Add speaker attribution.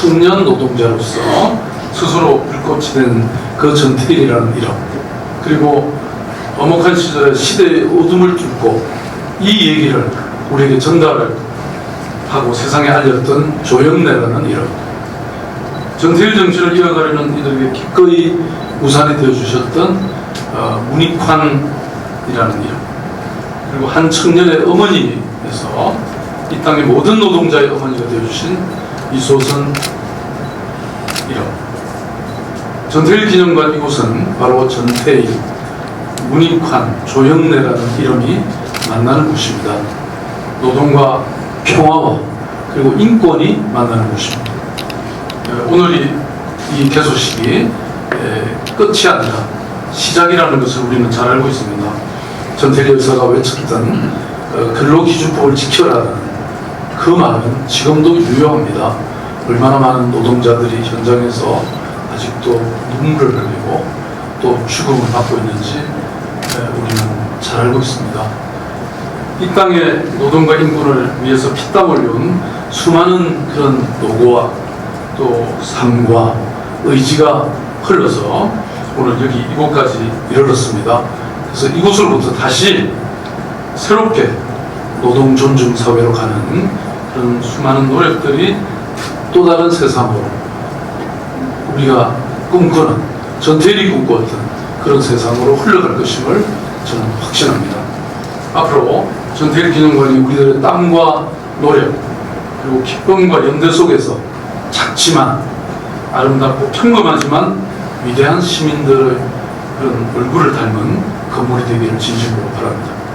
Speaker 1: 청년 노동자로서 스스로 불꽃이 된 그 전태일이라는 이름. 그리고 엄혹한 시절에 시대의 어둠을 뚫고 이 얘기를 우리에게 전달을 하고 세상에 알렸던 조영래라는 이름. 전태일 정신을 이어가려는 이들에게 기꺼이 우산이 되어주셨던 어, 문익환이라는 이름. 그리고 한 청년의 어머니에서 이 땅의 모든 노동자의 어머니가 되어주신 이소선 이름 전태일 기념관 이곳은 바로 전태일, 문익환, 조영래라는 이름이 만나는 곳입니다. 노동과 평화와 그리고 인권이 만나는 곳입니다. 에, 오늘 이 이 개소식이 에, 끝이 아니라 시작이라는 것을 우리는 잘 알고 있습니다. 전태일 여사가 외쳤던 어, 근로기준법을 지켜라는 그 말은 지금도 유효합니다. 얼마나 많은 노동자들이 현장에서 아직도 눈물을 흘리고 또 죽음을 받고 있는지 에, 우리는 잘 알고 있습니다. 이 땅의 노동과 인권을 위해서 피땀 흘려온 수많은 그런 노고와 또 삶과 의지가 흘러서 오늘 여기 이곳까지 이르렀습니다. 그래서 이곳으로부터 다시 새롭게 노동 존중 사회로 가는 그런 수많은 노력들이 또 다른 세상으로 우리가 꿈꾸는 전태일이 꿈꾸었던 그런 세상으로 흘러갈 것임을 저는 확신합니다. 앞으로 전태일 기념관이 우리들의 땀과 노력 그리고 기쁨과 연대 속에서 작지만 아름답고 평범하지만 위대한 시민들의 그런 얼굴을 닮은 건물이 되기를 진심으로 바랍니다.